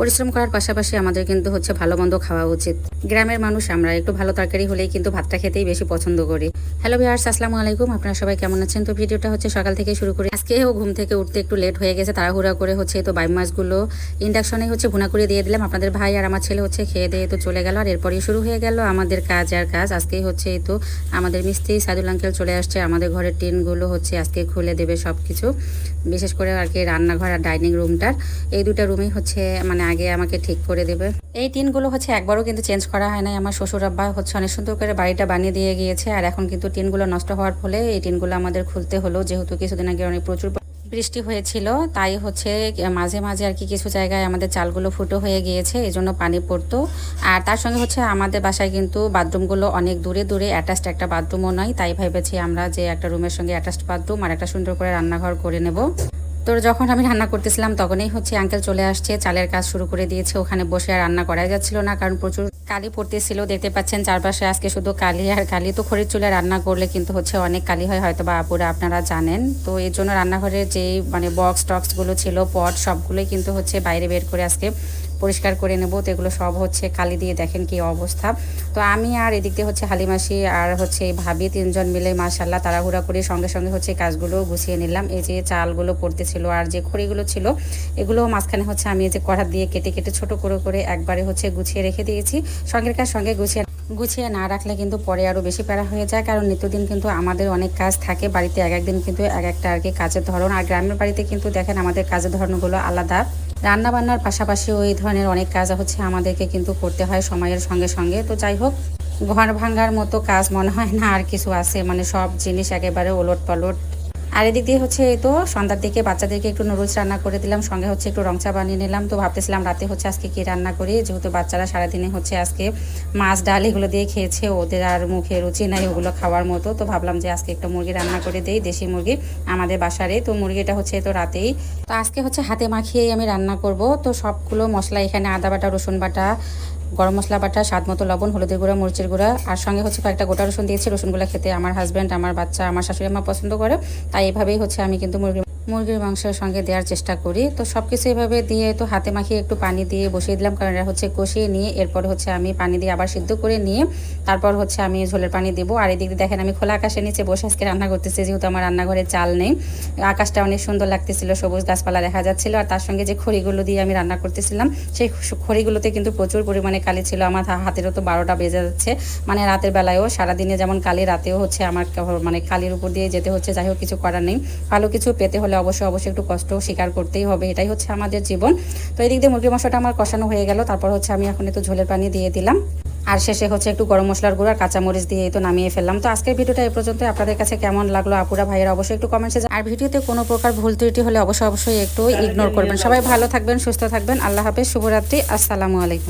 পরিশ্রম করার পাশাপাশি আমাদের কিন্তু হচ্ছে ভালো মন্দ খাওয়া উচিত। গ্রামের মানুষ আমরা একটু ভালো তরকারি হলেই কিন্তু ভাতটা খেতেই বেশি পছন্দ করি। হ্যালো ভিউয়ার্স, আসসালামু আলাইকুম। আপনারা সবাই কেমন আছেন? তো ভিডিওটা হচ্ছে সকাল থেকে শুরু করে আজকেও ঘুম থেকে উঠতে একটু লেট হয়ে গেছে, তাড়াহুড়া করে হচ্ছে তো বাইম মাছগুলো ইন্ডাকশনে হচ্ছে ভুনা করে দিয়ে দিলাম। আপনাদের ভাই আর আমার ছেলে হচ্ছে খেয়ে দিয়ে তো চলে গেল, আর এরপরই শুরু হয়ে গেল আমাদের কাজ আর কাজ। আজকেই হচ্ছে তো আমাদের মিস্ত্রি সাদুল আঙ্কেল চলে আসছে, আমাদের ঘরের টিনগুলো হচ্ছে আজকে খুলে দেবে সব কিছু বিশেষ করে আর কি রান্নাঘর আর ডাইনিং রুমটার এই দুটা রুমই হচ্ছে মানে আগে আমাকে ঠিক করে দেবে। এই টিনগুলো হচ্ছে একবারও কিন্তু চেঞ্জ করা হয় নাই। আমার শ্বশুর আব্বা হচ্ছে অনেক সুন্দর করে বাড়িটা বানিয়ে দিয়ে গিয়েছে, আর এখন কিন্তু টিনগুলো নষ্ট হওয়ার ফলে এই টিনগুলো আমাদের খুলতে হলো। যেহেতু কিছুদিন আগে অনেক প্রচুর বৃষ্টি হয়েছিল, তাই হচ্ছে মাঝে মাঝে আর কি কিছু জায়গায় আমাদের চালগুলো ফুটো হয়ে গিয়েছে, এই জন্য পানি পড়তো। আর তার সঙ্গে হচ্ছে আমাদের বাসায় কিন্তু বাথরুমগুলো অনেক দূরে দূরে অ্যাটাচড একটা বাথরুমও নয় তাই ভেবেছি আমরা যে একটা রুমের সঙ্গে অ্যাটাচড বাথরুম আর একটা সুন্দর করে রান্নাঘর করে নেব। তো যখন আমি রান্না করতেছিলাম তখনই হচ্ছে আঙ্কেল চলে আসছে, চালের কাজ শুরু করে দিয়েছে, ওখানে বসে আর রান্না করা যাচ্ছিল না, কারণ প্রচুর কালি পড়তেছিল, দেখতে পাচ্ছেন চারপাশে আজকে শুধু কালি আর কালি তো খড়ির চুলে রান্না করলে কিন্তু হচ্ছে অনেক কালি হয়, হয়তো বা আপুরা আপনারা জানেন। তো এর জন্য রান্নাঘরের যেই মানে বক্স টক্সগুলো ছিল পট সবগুলোই কিন্তু হচ্ছে বাইরে বের করে আজকে পরিষ্কার করে নেব। তো এগুলো সব হচ্ছে কালি দিয়ে দেখেন কি অবস্থা। তো আমি আর এদিক দিয়ে হচ্ছে হালিমাসি আর হচ্ছে ভাবি তিনজন মিলে মাশাল্লাহ তাড়াহুড়া করে সঙ্গে সঙ্গে হচ্ছে কাজগুলো গুছিয়ে নিলাম। এই যে চালগুলো পড়তেছিল আর যে খড়িগুলো ছিল এগুলো মাঝখানে হচ্ছে আমি এই যে কড়া দিয়ে কেটে কেটে ছোট করে করে একবারে হচ্ছে গুছিয়ে রেখে দিয়েছি। সঙ্গের কাজ সঙ্গে গুছিয়ে গুছিয়ে না রাখলে কিন্তু পরে আরও বেশি প্যারা হয়ে যায়। কারণ নিত্যদিন কিন্তু আমাদের অনেক কাজ থাকে। বাড়িতে এক একদিন কিন্তু এক একটা আর কি কাজের ধরন। আর গ্রামের বাড়িতে কিন্তু দেখেন আমাদের কাজের ধরনগুলো আলাদা। রান্না বান্নার পাশাপাশি ওই ধরনের অনেক কাজ হচ্ছে আমাদেরকে কিন্তু করতে হয় সময়ের সঙ্গে সঙ্গে। তো যাই হোক, ঘর ভাঙ্গার মতো কাজ মনে হয় না আর কিছু আছে। মানে সব জিনিস একেবারে ওলট পালট আর এদিক দিয়ে হচ্ছে তো সন্ধ্যার দিকে বাচ্চাদেরকে একটু নুডলস রান্না করে দিলাম, সঙ্গে হচ্ছে একটু রংচা বানিয়ে নিলাম। তো ভাবতেছিলাম রাতে হচ্ছে আজকে কি রান্না করি, যেহেতু বাচ্চারা সারাদিনে হচ্ছে আজকে মাছ, ডাল এগুলো দিয়ে খেয়েছে, ওদের আর মুখে রুচি নাই ওগুলো খাওয়ার মতো। তো ভাবলাম যে আজকে একটা মুরগি রান্না করে দেই, দেশি মুরগি আমাদের বাসারে তো মুরগিটা হচ্ছে তো রাতেই। তো আজকে হচ্ছে হাতে মাখিয়েই আমি রান্না করব। তো সবগুলো মশলা এখানে আদা বাটা, রসুন বাটা গরম মশলা বাটা, স্বাদ মতো লবণ, হলুদের গুঁড়া, মরিচের গুঁড়া, আর সঙ্গে হচ্ছে কয়েকটা গোটা রসুন দিয়েছি। রসুনগুলো খেতে আমার হাজব্যান্ড আমার বাচ্চা, আমার শাশুড়ি আমার পছন্দ করে। তাই এভাবেই হচ্ছে আমি কিন্তু মুরগি মুরগির মাংসের সঙ্গে দেওয়ার চেষ্টা করি। তো সব কিছু এভাবে দিয়ে তো হাতে মাখিয়ে একটু পানি দিয়ে বসিয়ে দিলাম, কারণ এটা হচ্ছে কষিয়ে নিয়ে এরপর হচ্ছে আমি পানি দিয়ে আবার সিদ্ধ করে নিয়ে তারপর হচ্ছে আমি ঝোলের পানি দেবো। আর এদিকে দেখেন আমি খোলা আকাশের নিচে বসে আজকে রান্না করতেছি, যেহেতু আমার রান্নাঘরে চাল নেই। আকাশটা অনেক সুন্দর লাগতেছিল, সবুজ গাছপালা দেখা যাচ্ছিল, আর তার সঙ্গে যে খড়িগুলো দিয়ে আমি রান্না করতেছিলাম, সেই খড়িগুলোতে কিন্তু প্রচুর পরিমাণে কালি ছিল। আমার হাতেরও তো বারোটা বেজে যাচ্ছে। মানে রাতের বেলায়ও, সারাদিনে যেমন কালি, রাতেও হচ্ছে আমার মানে কালির উপর দিয়ে যেতে হচ্ছে, যাই হোক কিছু করার নেই। ভালো কিছু পেতে হলে অবশ্যই অবশ্যই একটু কষ্ট স্বীকার করতেই হবে। এটাই হচ্ছে আমাদের জীবন। তো এদিক দিয়ে মুরগি মশলাটা আমার কষানো হয়ে গেল। তারপর হচ্ছে আমি এখন একটু ঝোলের পানি দিয়ে দিলাম। আর শেষে হচ্ছে একটু গরম মশলার গুঁড়ো আর কাঁচামরিচ দিয়ে তো নামিয়ে ফেললাম। তো আজকের ভিডিওটা এই পর্যন্ত আপনাদের কাছে কেমন লাগল আপুরা ভাইয়েরা অবশ্যই একটু কমেন্টসে আর ভিডিওতে কোনো প্রকার ভুল ত্রুটি হলে অবশ্যই অবশ্যই একটু ইগনোর করবেন। সবাই ভালো থাকবেন, সুস্থ থাকবেন। আল্লাহ হাফেজ, শুভরাত্রি। আসসালামু আলাইকুম।